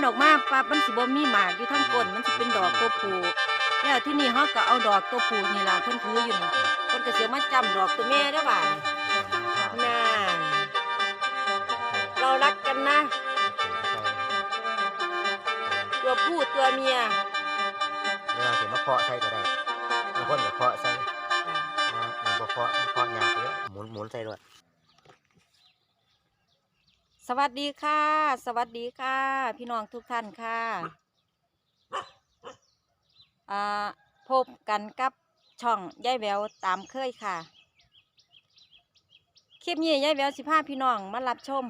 มันออกมาปั๊บมันสิบ่มีหมากอยู่ทั้งก้นมันสิเป็นดอกตัวผู้แล้วที่นี่เฮาก็เอาดอกตัวผู้นี่ล่ะเพิ่นถืออยู่นี่เพิ่นก็สิมาจำดอกตัวแม่เด้อบาดนี่น่าเรารักกันนะ ตัวผู้ตัวเมียเวลาสิมาเคาะใส่ก็ได้บางคนก็เคาะใส่นะหนึ่งบ่เคาะเคาะยากเลยหมุนหมุนใส่ด้วย สวัสดีค่ะ สวัสดีค่ะ พี่น้องทุกท่านค่ะอ่าพบกันกับช่องยายแววตามเคยค่ะ คลิปนี้ยายแววสิพาพี่น้องมารับชม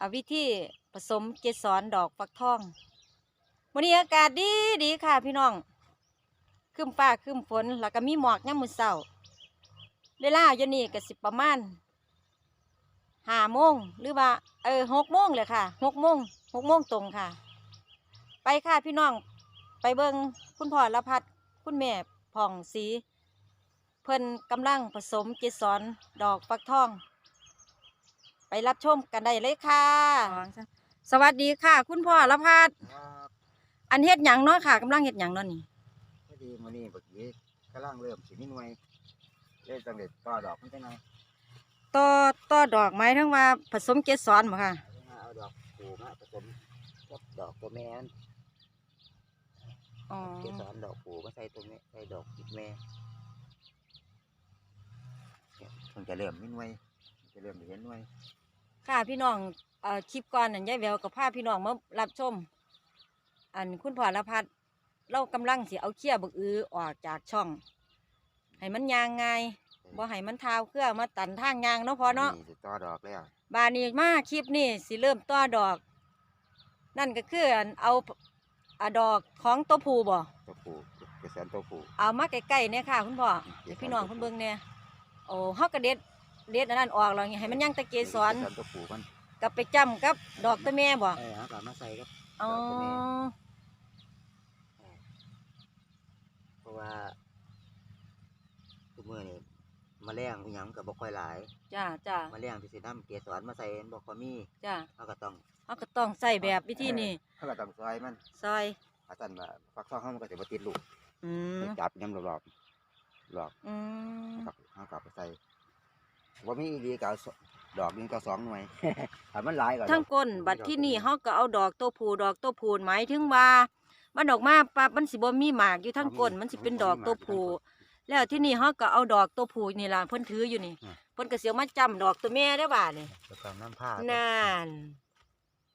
อวิธีผสมเกสรดอกฟักทอง วันนี้อากาศดีดีค่ะพี่น้องครึ้มฟ้าครึ้มฝนแล้วก็มีหมอกยามมื้อเช้าเวลาอยู่นี่ก็สิประมาณ ห้าโมงหรือว่าเออหกโมงเลยค่ะหกโมงหกโมงตรงค่ะ ไปค่ะพี่น้องไปเบิงคุณพ่อละพัดคุณแม่ผ่องสี เพิ่นกำลังผสมเกสรดอกฟักทอง ไปรับชมกันได้เลยค่ะ สวัสดีค่ะ คุณพ่อละพัดอันเฮ็ดหยังเนาะค่ะกำลังเฮ็ดหยังเนาะนี่พอดีมื้อนี้บักนี้กำลังเริ่มสิมีหน่วยเริ่มจังได๋ต่อดอกมันจังได๋ ต่อต่อดอกไม้ทั้งว่าผสมเกสรบ่ค่ะเอาดอกผูมาผสมกับดอกตัวแม่มันอ๋อเกสรดอกผูมาใส่ตัวแม่ใส่ดอกติดแม่เนี่ยมันจะเริ่มมีหน่วยมันจะเริ่มเห็นหน่วยค่ะพี่น้องเอ่อคลิปก่อนนั่นยายแววกับพาพี่น้องมารับชม อันคุณพ่อละพัดเรากำลังสิเอาเขี้ยบึกอือออกจากช่อง ให้มันยางง่าย บ่ให้มันเท้าเครือมาตันทางยางเนาะพอเนาะสิต่อดอกแล้วบานนี้มาคลิปนี้สิเริ่มต่อดอก นั่นก็คืออันเอาอะดอกของตัวผู้บ่ตัวผูเกสรตัวผูเอามาใกล้ๆเนี่ยค่ะ คุณพ่อให้พี่น้องเพิ่นเบิ่งเนี่ยโอ้เฮาก็เด็ดเด็ดอันนั้นออกแล้วให้มันยังตะเกสรเกสรตัวผูมันกลับไปจำกับดอกตะแม่บ่เออเอากลับมาใส่ครับอ๋อ ดอกตัวแม่ เพราะว่าทุกมื้อนี่ แมลงอีหยังก็บ่ค่อยหลายจ้าจ้าแมลงที่สินำเกสรมาใส่บ่ค่อยมีจ้าเฮาก็ต้องเขาก็ต้องใส่แบบวิธีนี้เฮาก็ต้องซอยมันซอยถ้าซั่นว่าฟักทองเฮามันก็สิบ่ติดลูกอืมจับยำรอบๆหลอกอืมกับเฮาก็เอาไปใส่บ่มีอีหลีก็เอาสดอกหนึงก็สองหน่วยถ้ามันหลายก็ทั้งก้นบัดที่นี่เขาก็เอาดอกตัวผูดอกตัวผูหมายถึงว่ามันออกมาปั๊บมันสิบ่มีหมากอยู่ทั้งก้นมันสิเป็นดอกตัวผู แล้วที่นี่เขาก็เอาดอกตัวผูนี่ล่ะเพิ่นถืออยู่นี่เพิ่นก็เสียวมาจำดอกตัวแม่ได้อบ่านี่แล้วก็น้ำผ้านั่น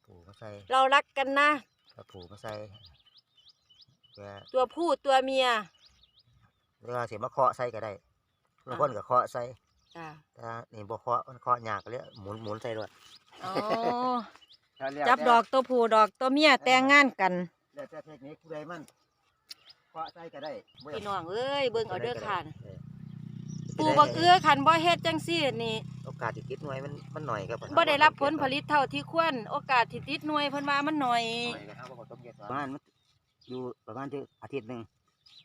ผูมาใส่เรารักกันนะก็ผูมาใส่แกตัวผู้ตัวเมียเวลาสิมาเคาะใส่ก็ได้บางคนก็เคาะใส่จ้าถ้านี่บ่เคาะมันเคาะยากก็เลยหมุนหมุนใส่ด้วยอ๋อจับดอกตัวผู้ดอกตัวเมียแต่งงานกัน แล้วแต่เทคนิคผู้ใดมัน เคาะใส่ก็ได้บ่ยากพี่น้องเอ้ยเบิ่งเอาเด้อค่ะเออปลูกบักเอื้อคันบ่เฮ็ดจังซี่นี่โอกาสที่ติดหน่วยมันมันหน่อยครับบ่ได้รับผลผลิตเท่าที่ควรโอกาสที่ติดหน่วยเพิ่นว่ามันน้อยหน่อยนะครับว่าต้มเกสรประมาณมันอยู่ประมาณที่อาทิตย์หนึง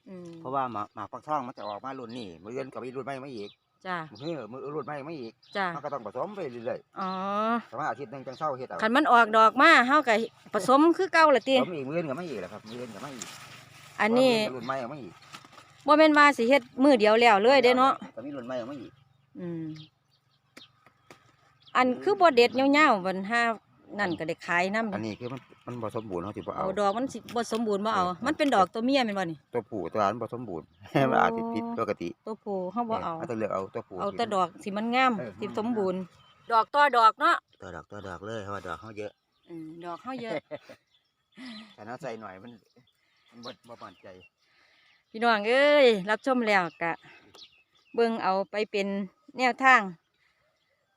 อืมเพราะว่าหมากหมากฟักทองมันจะออกมารุ่นนี้มื้ออื่นก็มีรุ่นใหม่มาอีกจ้ามื้อมื้อรุ่นใหม่มาอีกจ้ามันก็ต้องผสมไปเรื่อยอ๋อๆประมาณอาทิตย์หนึงจังเช้าเฮ็ดเอาคันมันออกดอกมาเฮาก็ผสมคือเก่าละติผมอีกมื้ออื่นก็มาอีกแหละครับมื้ออื่นก็มาอีก อันนี้รุ่นใหม่ออกมาอีกบ่แม่นว่าสิเฮ็ดมื้อเดียวแล้วเลยเด้เนาะก็มีรุ่นใหม่ออกมาอีกอืมอันคือบ่เด็ดยาวๆบันหานั่นก็ได้ขายนำอันนี้คือมันมันบ่สมบูรณ์เฮาสิบ่เอาเอาดอกมันสิบ่สมบูรณ์บ่เอา มันเป็นดอกตัวเมียแม่นบ่นี่ตัวผู้ตัวนั้นบ่สมบูรณ์มันอาจสิผิดปกติ ตัวผู้เฮาบ่เอาต้องเลือกเอาตัวผู้เอาที่แต่ดอกสิมันงามเออสิสมบูรณ์ ดอกต่อดอกเนาะตัวดอกตัวดอกเลยเพราะว่าดอกเขาเยอะอืมดอกเฮาเยอะแต่ถ้าใส่หน่อยมัน มันบ่บ่มั่นใจ พี่น้องเอ้ยรับชมแล้วกะ เบิ่งเอาไปเป็นแนวทาง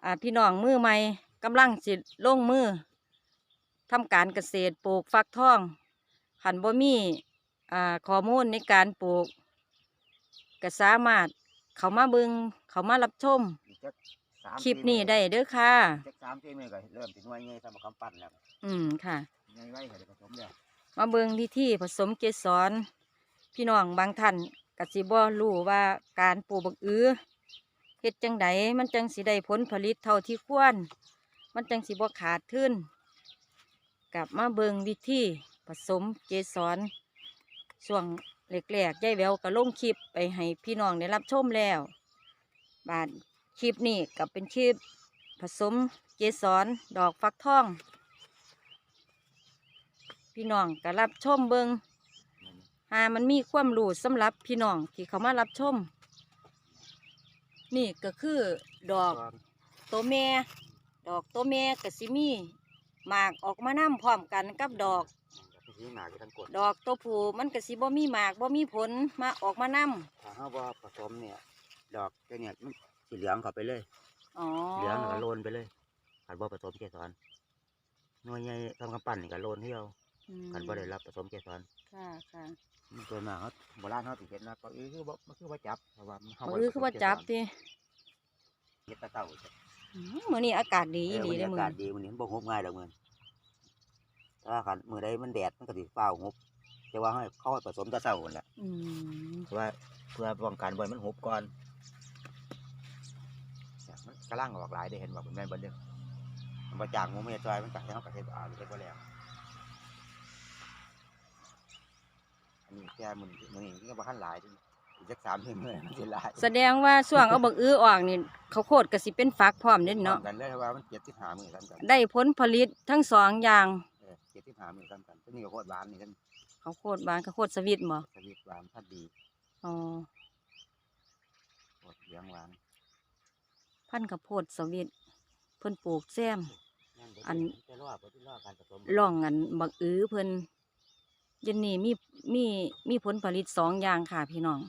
อ่าพี่น้องมือใหม่กำลังสิลงมือทำการเกษตรปลูกฟักทองขันบ่มีอ่าข้อมูลในการปลูกก็สามารถเขามาเบิงเขามารับชมอีกจักสามคลิปนี้สี่ได้เด้อค่ะ จักสามสี่มื้อก็เริ่มสิหน่วยใหญ่สำหรับคำปั้นแล้วอืมค่ะใหญ่ไว้ก็ได้ผสมแล้ว มาเบิงวิธีผสมเกสร พี่น้องบางท่านกสิบ่รู้ว่าการปลูกบักอือเฮ็ดจังไดมันจังสิได้ผลผลิตเท่าที่ควร มันจังสิบ่ขาดทุนกลับมาเบิงวิธีผสมเกสรช่วงแรกๆยายแววก็ลงคลิปไปให้พี่น้องได้รับชมแล้ว บาดคลิปนี้ก็เป็นคลิปผสมเกสรดอกฟักทอง พี่น้องก็รับชมเบิงหามันมีความรู้สำหรับพี่น้องที่เขามารับชม นี่ก็คือดอกตัวแม่ ดอกตัวแม่กสิมีหมากออกมานํพร้อมกันกับดอกที่หมากอยู่ทั้งกดดอกตัวผู้มันกสิบ่มีหมากบ่มีผลมาออกมานํถ้าเฮาบ่ผสมเนี่ย ดอกเจ้าเนี่ยมันสีเหลืองเข้าไปเลยอ๋อเหลืองแล้วก็โลนไปเลยขันบ่ผสมเกสรหน่วยใหญ่ทำกำปั้นนี่ก็โลนเที่ยว อืมขันบ่ได้รับผสมเกสรค่ะค่ะมันตัวมาเขาโบราณเขาติเห็นนะก็อื้อคือบ่มันคือว่าจับเพราะว่ามันเฮาบ่บ่อือคือว่าจับติเฮ็ดแตะเต่าอืมมื้อนี้อากาศดีเออดีวันเลนี้ยอามื้อกาศดีวันนี้มันบ่งบง่ายดอกมื้อถ้าขันมื้อใดมันแดดมันก็สิฟ้าวงบแต่ว่าให้เขาให้ผสมแตะเช้านั่นแหละอืมเพราะว่าเพื่อป้องกันบ่ให้มันหบก่อนเนี่ยมันกำลังออกหลายได้เห็นว่ามันแม่นบ่เด้อมันบ่จางงูเมียจอยมันก็ให้เฮาก็เฮ็ดอ่าเฮ็ดบ่แล้ว อันนี้แค่มื้อนี้มื้อนี้ก็บ่ทันหลายเดิอีกจัก3เดือนมื้อมันสิหลายแสดงว่าช่วงเอาบักอื้อออกนี่เขาวโคตรก็สิเป็นฟักพร้อมเด้เนาะ พร้อมกันเลยว่ามัน75มื้อกันกันได้ผลผลิตทั้งสองอย่างเออ75มื้อกันกันตัวนี้ก็โคตรหวานนี่กันเขาวโคตรหวานเขาวโคตรสวิตบ่สวิตหวานพัดดีอ๋อโคตรเหลืองหวานพันธุ์ข้าวโพดสวิตเพิ่นปลูกแซม อัน จะรอบ่ที่รอการผสม ล่องอันบักอื้อเพิ่นเยันนี่มี มีมีผลผลิตสองอย่างค่ะพี่น้อง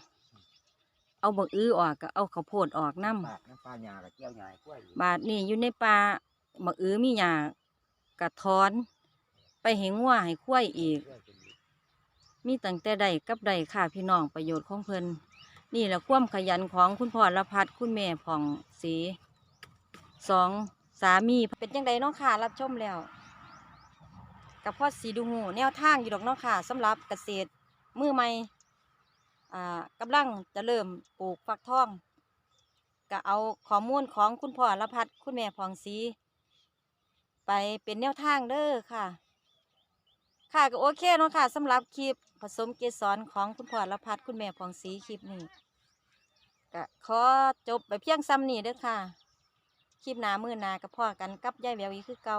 เอาบักอื้อออกก็เอาข้าวโพดออกน้ปากน้ำปลาหญ้ากับเกี้ยวหญ้ากล้วยอยู่ำบาดนี่อยู่ในป่าบักอื้อมีหญ้ากระท้อน ไปให้งัวให้ควายอีก กล้วยเป็นอยู่มีตั้งแต่ใดกับใดค่ะพี่น้องประโยชน์ของเพิ่นนี่แหละความขยันของคุณพ่อละพัดคุณแม่ผ่องสีสองสามีเป็นจังใดเนาะค่ะ รับชมแล้ว กับพ่อสีดูหูแนวทางอยู่ดอกเนาะค่ะสำหรับเกษตรมือใหม่อ่ากำลังจะเริ่มปลูกฟักทองก็เอาข้อมูลของคุณพ่อละพัดคุณแม่ผ่องสีไปเป็นแนวทางเด้อค่ะ ค่ะก็โอเคเนาะค่ะสำหรับคลิปผสมเกสรของคุณพ่อละพัดคุณแม่พองศรีคลิปนี้ก็ขอจบไปเพียงซ้ำนี้เด้อค่ะ คลิปหน้ามือหนากับพ่อกันกับยายแววอีกคือเก่า